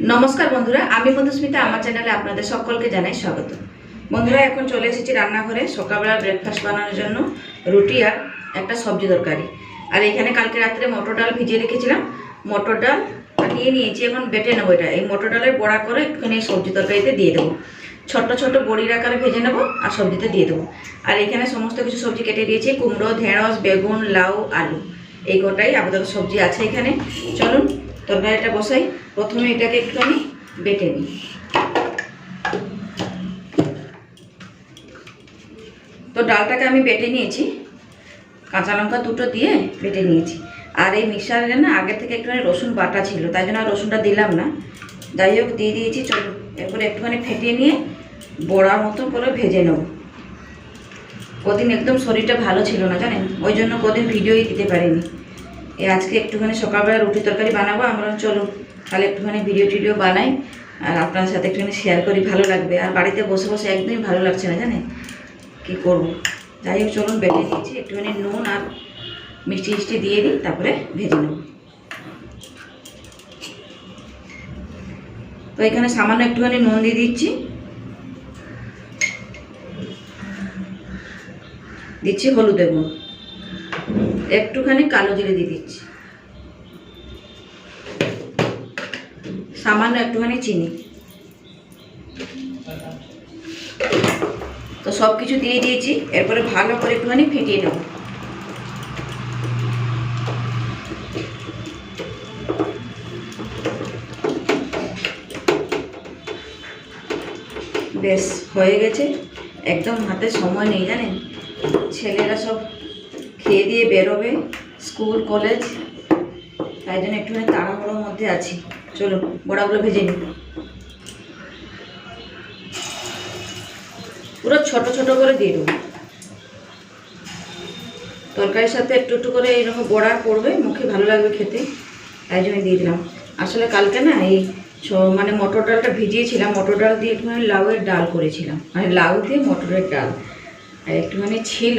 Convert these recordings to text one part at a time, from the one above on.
নমস্কার বন্ধুরা, আমি মধুস্মিতা, আমার চ্যানেলে আপনাদের সকলকে জানাই স্বাগত। বন্ধুরা, এখন চলে এসেছি রান্নাঘরে, সকালবেলা ব্রেকফাস্ট বানানোর জন্য, রুটি আর একটা সবজি তরকারি। আর এখানে কালকে রাত্রে মটর ডাল ভিজিয়ে রেখেছিলাম। মটর ডাল নিয়ে নিয়েছি, এখন বেটে নেব এটা। এই মটর ডালের বড়া করে একটুখানি সবজি তরকারিতে দিয়ে দেবো। ছোট্ট ছোট্ট বড়ির আকারে ভেজে নেব আর সবজিতে দিয়ে দেবো। আর এখানে সমস্ত কিছু সবজি কেটে দিয়েছি, কুমড়ো, ঢেঁড়স, বেগুন, লাউ, আলু। এই কটাই আপাতত সবজি আছে এখানে। চলুন তরকারিটা বসাই। প্রথমে এটাকে একটুখানি বেটে নিই। তো ডালটাকে আমি বেটে নিয়েছি। কাঁচা লঙ্কা দুটো দিয়ে বেটে নিয়েছি। আর এই মিক্সারে না আগে থেকে একটুখানি রসুন বাটা ছিল, তাই জন্য আর রসুনটা দিলাম না। যাই হোক, দিয়ে দিয়েছি চলুন এরপরে একটুখানি ফেটিয়ে নিয়ে বড়ার মতো করে ভেজে নেব। কদিন একদম শরীরটা ভালো ছিল না জানেন? ওই জন্য কদিন ভিডিওই দিতে পারিনি। আজকে একটুখানি সকালবেলা রুটি তরকারি বানাবো। আমরা চলুন তাহলে একটুখানি ভিডিও টিডিও বানাই। আর আপনার সাথে একটুখানি শেয়ার করি, ভালো লাগবে। আর বাড়িতে বসে বসে একদমই ভালো লাগছে না, জানেন? কী করব? যাই হোক, চলুন বেটে দিয়েছি একটুখানি নুন আর মিষ্টি মিষ্টি দিয়ে দিই, তারপরে ভেজে নেব। তো এখানে সামান্য একটুখানি নুন দিয়ে দিচ্ছি। দিচ্ছি হলুদ এবং একটুখানি কালো জিরে দিয়ে দিচ্ছি। সামান্য একটুখানি চিনি। তো সব কিছু দিয়ে দিয়েছি, এরপরে ভালো করে একটুখানি ফেটিয়ে নেব। বেশ, হয়ে গেছে। একদম হাতে সময় নেই জানেন? ছেলেরা সব খেয়ে দিয়ে বেরোবে স্কুল, কলেজ। তাই জন্য একটুখানি তাড়াহুড়োর মধ্যে আছি। চলো, বড়াগুলো ভেজে নিই। পুরো ছোট ছোট করে দিয়ে দেবো। তরকারির সাথে একটু একটু করে এইরকম বড়া পড়বে মুখে ভালো লাগবে খেতে। তাই জন্য দিয়ে দিলাম। আসলে কালকে না এই মানে মটর ডালটা ভিজিয়েছিলাম, মটর ডাল দিয়ে একটুখানি লাউয়ের ডাল করেছিলাম। মানে লাউ দিয়ে মটরের ডাল। আর একটুখানি ছিল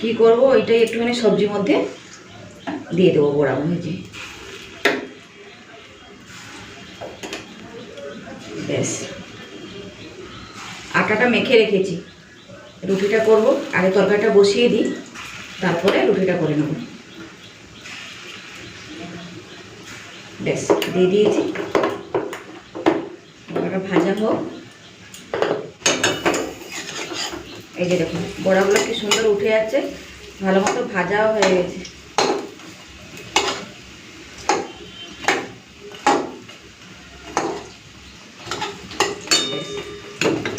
কি করব? ওইটাই একটুখানি সবজির মধ্যে দিয়ে দেবো বড়া ভেজে ব্যাস। আটাটা মেখে রেখেছি। রুটিটা করব। আগে তরকারিটা বসিয়ে দিই। তারপরে রুটিটা করে নেব। ব্যাস, দিয়ে দিয়েছি। ভাজা হোক। এই যে দেখুন, বড়াগুলো কি সুন্দর উঠে যাচ্ছে, ভালো মতো ভাজাও হয়ে গেছে।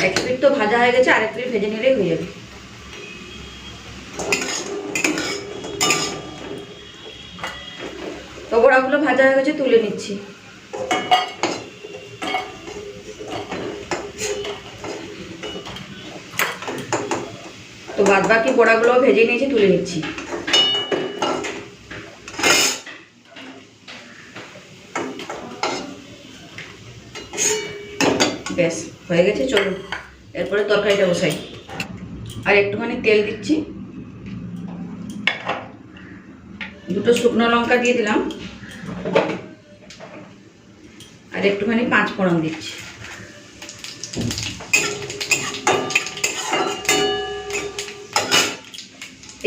এক প্লেট তো ভাজা হয়ে গেছে, আরেক প্লেট ভেজে নিলেই হয়ে যাবে। তো বড়াগুলো ভাজা হয়ে গেছে, তুলে নিচ্ছি। তো বাদ বাকি বড়াগুলো ভেজে নিয়েছি, তুলে নিচ্ছি। ব্যাস, হয়ে গেছে, চলুন। এরপরে তরকারিটা বসাই। আর একটুখানি তেল দিচ্ছি। দুটো শুকনো লঙ্কা দিয়ে দিলাম। আর একটুখানি পাঁচ ফোড়ন দিচ্ছি।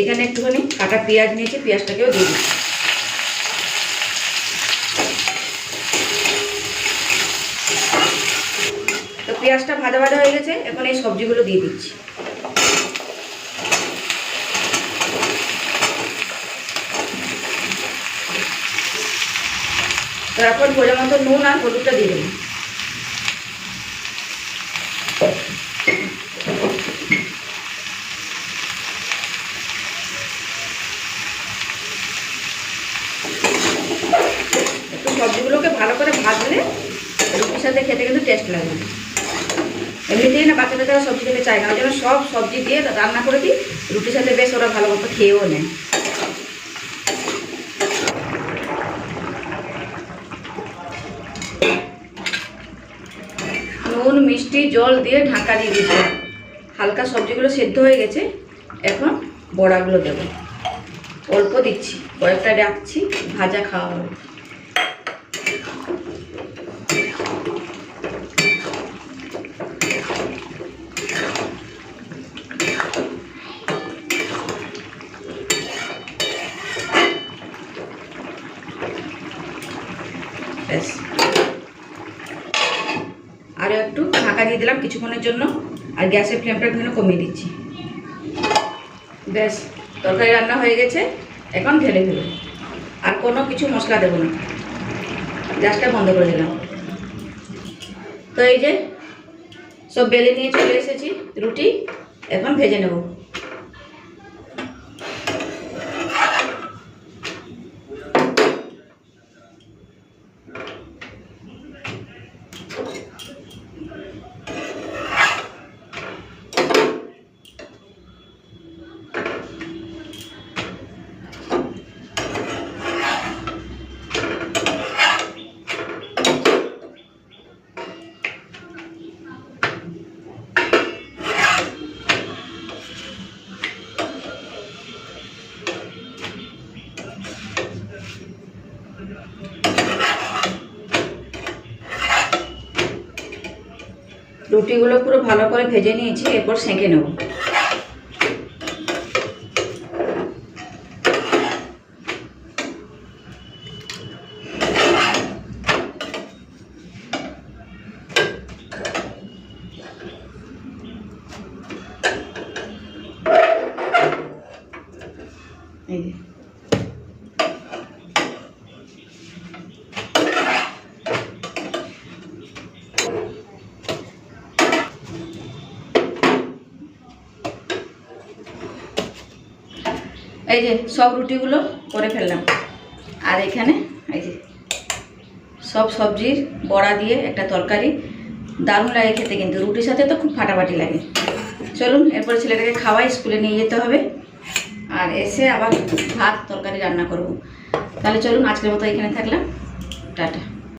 এখানে একটুখানি কাটা পেঁয়াজ নিয়েছি, পেঁয়াজটাকেও দিয়ে দিচ্ছি। তো পেঁয়াজটা ভাজা ভাজা হয়ে গেছে, এখন এই সবজিগুলো দিয়ে দিচ্ছি। তারপর ভোজা মতো নুন আর হলুদটা দিয়ে দেবো একটু সবজিগুলোকে ভালো করে ভাজলে রুটির সাথে খেতে কিন্তু টেস্ট লাগবে এমনিতেই না বাচ্চাদের তারা সবজি খেতে চায় না ওই জন্য সব সবজি দিয়ে রান্না করে দিই, রুটির সাথে বেশ ওরা ভালো মতো খেয়েও নেয়। নুন, মিষ্টি, জল দিয়ে ঢাকা দিয়ে দিয়েছিলাম হালকা সবজিগুলো সেদ্ধ হয়ে গেছে, এখন বড়াগুলো দেবো। অল্প দিচ্ছি, কয়েকটা রাখছি, ভাজা খাওয়া হবে। ব্যাস। আরও একটু ঢাকা দিয়ে দিলাম কিছুক্ষণের জন্য, আর গ্যাসের ফ্লেমটা একটু কমিয়ে দিচ্ছি। ব্যাস, তরকারি রান্না হয়ে গেছে, এখন ঢেলে ফেলো আর কোনো কিছু মশলা দেবো না। গ্যাসটা বন্ধ করে দিলাম। তো এই যে, সব বেলে নিয়ে চলে এসেছি, রুটি, এখন ভেজে নেব। রুটিগুলো পুরো ভালো করে ভেজে নিয়েছি এরপর সেঁকে নেব। এই এই যে সব রুটিগুলো করে ফেললাম। আর এখানে এই যে সব সবজির বড়া দিয়ে একটা তরকারি দারুণ লাগে খেতে কিন্তু। রুটির সাথে তো খুব ফাটাফাটি লাগে। চলুন, এরপরে ছেলেটাকে খাওয়াই, স্কুলে নিয়ে যেতে হবে। আর এসে আবার ভাত, তরকারি রান্না করব। তাহলে চলুন, আজকের মতো এখানে থাকলাম। টাটা।